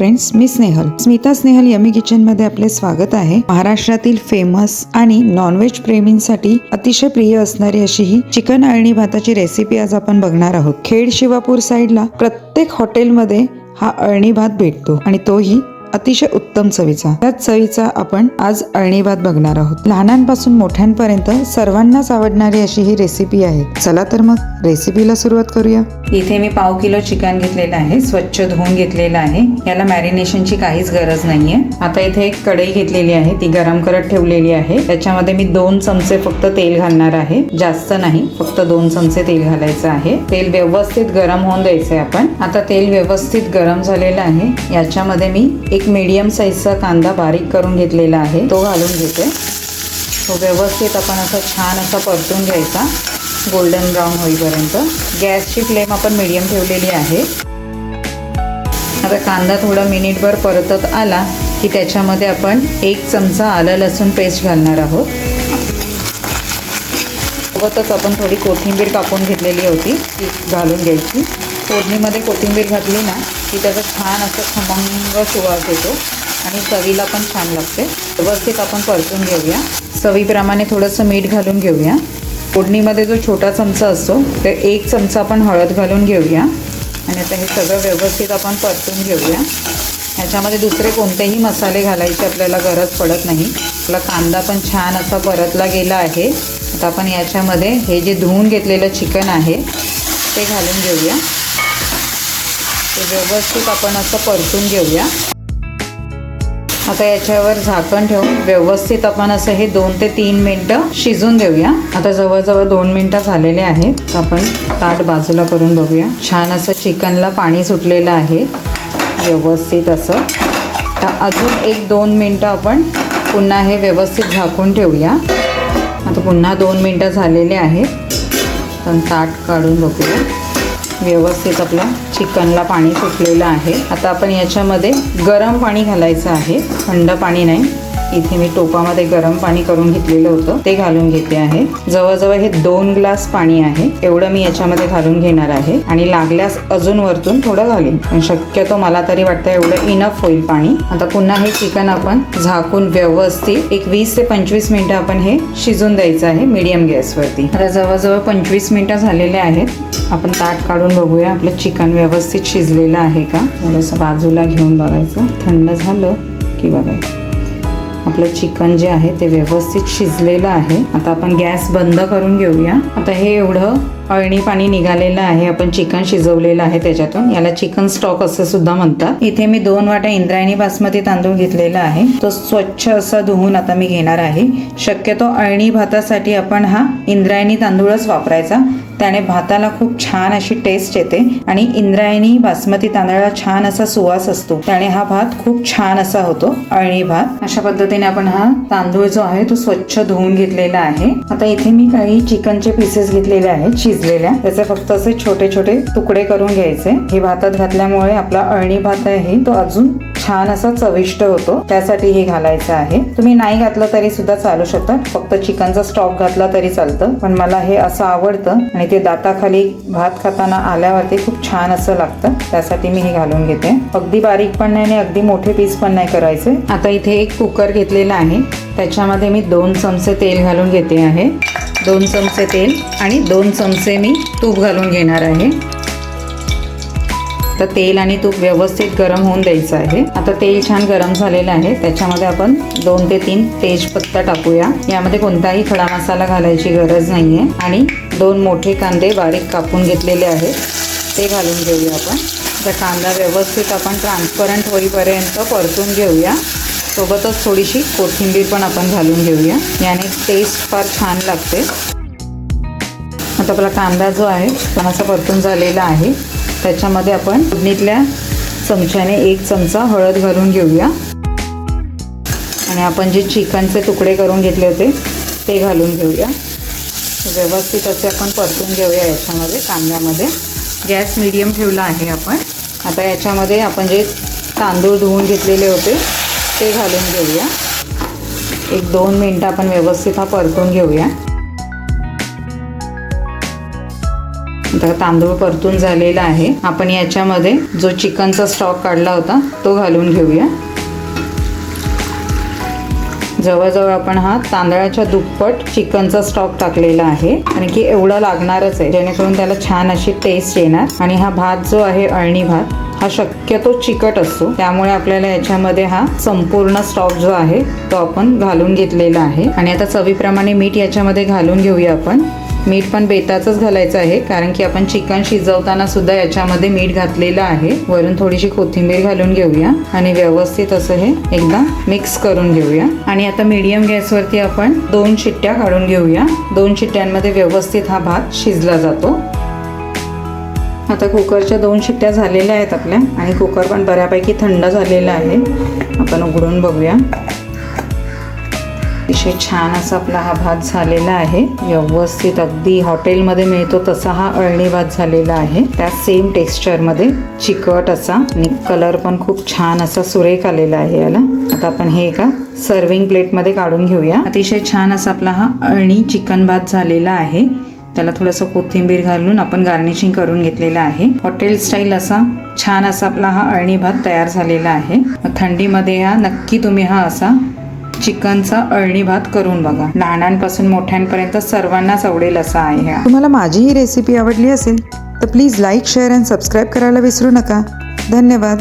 Friends मी Snehal. Smita Snehal yummy किचनमध्ये आपले स्वागत आहे. महाराष्ट्रातील फेमस आणि नॉनव्हेज प्रेमींसाठी अतिशय प्रिय असणारी अशी ही चिकन अळणी भाताची रेसिपी आज आपण बघणार आहोत. खेड शिवापूर साईडला प्रत्येक हॉटेलमध्ये हा अळणी भात भेटतो आणि तोही अतिशय उत्तम चवीचा. त्याच चवीचा आपण आज अळणीवाद बघणार आहोत. लहानांपासून मोठ्यांपर्यंत सर्वांनाच आवडणारी अशी ही रेसिपी आहे. चला तर मग रेसिपीला सुरुवात करूया. इथे मी पाव किलो चिकन घेतलेलं आहे. स्वच्छ धुवून घेतलेलं आहे. याला मॅरिनेशनची काहीच गरज नाहीये. आता इथे एक कढई घेतलेली आहे. ती गरम करत ठेवलेली आहे. त्याच्यामध्ये मी दोन चमचे फक्त तेल घालणार आहे. जास्त नाही. फक्त दोन चमचे तेल घालायचं आहे. तेल व्यवस्थित गरम होऊन द्यायचंय आपण. आता तेल व्यवस्थित गरम झालेलं आहे. याच्यामध्ये मी एक एक मीडियम साईजचा कांदा बारीक करून घेतलेला आहे. तो घालून घेते. तो व्यवस्थित आपण असा छान असा परतून घ्यायचा. गोल्डन ब्राऊन होईपर्यंत. गॅसची फ्लेम आपण मीडियम ठेवलेली आहे. आता कांदा थोडा मिनिटभर परतत आला की त्याच्यामध्ये आपण एक चमचा आलं लसूण पेस्ट घालणार आहोत. सोबतच आपण थोडी कोथिंबीर कापून घेतलेली होती. ती घालून घ्यायची. फोडणीमध्ये कोथिंबीर घातली ना की त्याचा छान असं खमंग सुवास येतो आणि चवीला पण छान लागते. व्यवस्थित आपण परतून घेऊया. चवीप्रमाणे थोडंसं मीठ घालून घेऊया. फोडणीमध्ये जो छोटा चमचा असतो ते एक चमचा आपण हळद घालून घेऊया. आणि आता हे सगळं व्यवस्थित आपण परतून घेऊया. ह्याच्यामध्ये दुसरे कोणतेही मसाले घालायचे आपल्याला गरज पडत नाही. आपला कांदा पण छान असा परतला गेला आहे. आता आपण याच्यामध्ये हे जे धुवून घेतलेलं चिकन आहे ते घालून घेऊया. व्यवस्थित आपण असं परतून घेऊया. आता याच्यावर झाकण ठेवून व्यवस्थित आपण असं हे दोन ते तीन मिनटं शिजून देऊया. आता जवळजवळ दोन मिनटं झालेले आहेत. आपण ताट बाजूला करून बघूया. छान असं चिकनला पाणी सुटलेलं आहे. व्यवस्थित असं. तर अजून एक दोन मिनटं आपण पुन्हा हे व्यवस्थित झाकून ठेवूया. आता पुन्हा दोन मिनटं झालेले आहेत. पण ताट काढून बघूया. व्यवस्थित आपल्या चिकनला पाणी सुटलेलं आहे. आता आपण याच्यामध्ये गरम पाणी घालायचं आहे. थंड पाणी नाही. इथे मी टोपामध्ये गरम पाणी करून घेतलेलं होतं. ते घालून घेते आहे. जवळजवळ हे दोन ग्लास पाणी आहे. एवढं मी याच्यामध्ये घालून घेणार आहे. आणि लागल्यास अजून वरतून थोडं घालेन. पण शक्यतो मला तरी वाटतं एवढं इनफ होईल पाणी. आता पुन्हा हे चिकन आपण झाकून व्यवस्थित एक वीस ते पंचवीस मिनिटं आपण हे शिजून द्यायचं आहे मीडियम गॅसवरती आता जवळजवळ पंचवीस मिनिटं झालेले आहेत. आपण ताट काढून बघूया आपलं चिकन व्यवस्थित शिजलेलं आहे का. थोडंसं बाजूला घेऊन बघायचं. थंड झालं की बघायचं. आपलं चिकन जे आहे ते व्यवस्थित शिजलेलं आहे. आता आपण गॅस बंद करून घेऊया. आता हे एवढं अळणी पाणी निघालेलं आहे आपण चिकन शिजवलेलं आहे त्याच्यातून. याला चिकन स्टॉक असं सुद्धा म्हणतात. इथे मी दोन वाट्या इंद्रायणी बासमती तांदूळ घेतलेला आहे. तो स्वच्छ असा धुवून आता मी घेणार आहे. शक्यतो अळणी भातासाठी आपण हा इंद्रायणी तांदूळच वापरायचा. त्याने भाताला खूप छान अशी टेस्ट येते आणि इंद्रायणी बासमती तांदळाला छान असा सुवास असतो. त्याने हा भात खूप छान असा होतो अळणी भात. अशा पद्धतीने आपण हा तांदूळ जो आहे तो स्वच्छ धुवून घेतलेला आहे. आता इथे मी काही चिकनचे पीसेस घेतलेले आहेत. शिजलेल्या. त्याचे फक्त असे छोटे छोटे तुकडे करून घ्यायचे. हे भातात घातल्यामुळे आपला अळणी भात आहे तो अजून छान असा चविष्ट होतो. त्यासाठी हे घालायचं आहे. तुम्ही नाही घातलं तरी सुद्धा चालू शकता. फक्त चिकनचा स्टॉक घातला तरी चालतं. पण मला हे असं आवडतं आणि ते दाताखाली भात खाताना आल्यावरती खूप छान असं लागतं. त्यासाठी मी हे घालून घेते. अगदी बारीक पण नाही आणि अगदी मोठे पीस पण नाही करायचे. आता इथे एक कुकर घेतलेला आहे. त्याच्यामध्ये मी दोन चमचे तेल घालून घेते आहे. दोन चमचे तेल आणि दोन चमचे मी तूप घालून घेणार आहे. तर तेल आणि तूप व्यवस्थित गरम होऊन द्यायचं आहे. आता तेल छान गरम झालेलं आहे. त्याच्यामध्ये आपण दोन ते तीन तेजपत्ता टाकूया. यामध्ये कोणताही खडा मसाला घालायची गरज नाही आहे आणि दोन मोठे कांदे बारीक कापून घेतलेले आहेत. ते घालून घेऊया आपण. आता कांदा व्यवस्थित आपण ट्रान्सपरंट होईपर्यंत परतून घेऊया. सोबतच थोडीशी कोथिंबीर पण आपण घालून घेऊया. याने टेस्ट फार छान लागते. आता आपला कांदा जो आहे तो असा परतून झालेला आहे. त्याच्यामध्ये आपण फोडणीतल्या चमच्याने एक चमचा हळद घालून घेऊया. आणि आपण जे चिकनचे तुकडे करून घेतले होते ते घालून घेऊया. व्यवस्थित असे आपण परतून घेऊया याच्यामध्ये कांद्यामध्ये. गॅस मिडियम ठेवला आहे आपण. आता याच्यामध्ये आपण जे तांदूळ धुवून घेतलेले होते ते घालून घेऊया. एक दोन मिनटं आपण व्यवस्थित हा परतून घेऊया. आता तांदूळ परतून झालेला आहे. आपण याच्यामध्ये जो चिकनचा स्टॉक काढला होता तो घालून घेऊया. जवळजवळ आपण हा तांदळाच्या दुप्पट चिकनचा स्टॉक टाकलेला आहे. आणि की एवढा लागणारच आहे. जेणेकरून त्याला छान अशी टेस्ट येणार. आणि हा भात जो आहे अळणी भात हा शक्यतो चिकट असतो. त्यामुळे आपल्याला याच्यामध्ये हा संपूर्ण स्टॉक जो आहे तो आपण घालून घेतलेला आहे. आणि आता चवीप्रमाणे मीठ याच्यामध्ये घालून घेऊया आपण. मीठ पण बेताचंच घालायचं आहे कारण की आपण चिकन शिजवताना सुद्धा याच्यामध्ये मीठ घातलेलं आहे. वरून थोडीशी कोथिंबीर घालून घेऊया आणि व्यवस्थित असं हे एकदा मिक्स करून घेऊया. आणि आता मीडियम गॅसवरती आपण दोन शिट्ट्या काढून घेऊया. दोन शिट्ट्यांमध्ये व्यवस्थित हा भात शिजला जातो. आता कुकरच्या दोन शिट्ट्या झालेल्या आहेत आपल्या आणि कुकर पण बऱ्यापैकी थंड झालेला आहे. आपण उघडून बघूया. अतिशय छान असा आपला हा भात झालेला आहे. व्यवस्थित अगदी हॉटेलमध्ये मिळतो तसा हा अळणी भात झालेला आहे. त्या सेम टेक्स्चरमध्ये चिकट असा आणि कलर पण खूप छान असा सुरेख आलेला आहे याला. आता आपण हे एका सर्विंग प्लेटमध्ये काढून घेऊया. अतिशय छान असा आपला हा अळणी चिकन भात झालेला आहे. त्याला थोडंसं कोथिंबीर घालून आपण गार्निशिंग करून घेतलेलं आहे. हॉटेल स्टाईल असा छान असा आपला हा अळणी भात तयार झालेला आहे. थंडीमध्ये हा नक्की तुम्ही हा असा चिकनचा अळणी भात करून बघा. लहानांपासून मोठ्यांपर्यंत सर्वांनाच आवडेल असा आहे हा. तुम्हाला माझी ही रेसिपी आवडली असेल तर please like share and subscribe करायला विसरू नका. धन्यवाद.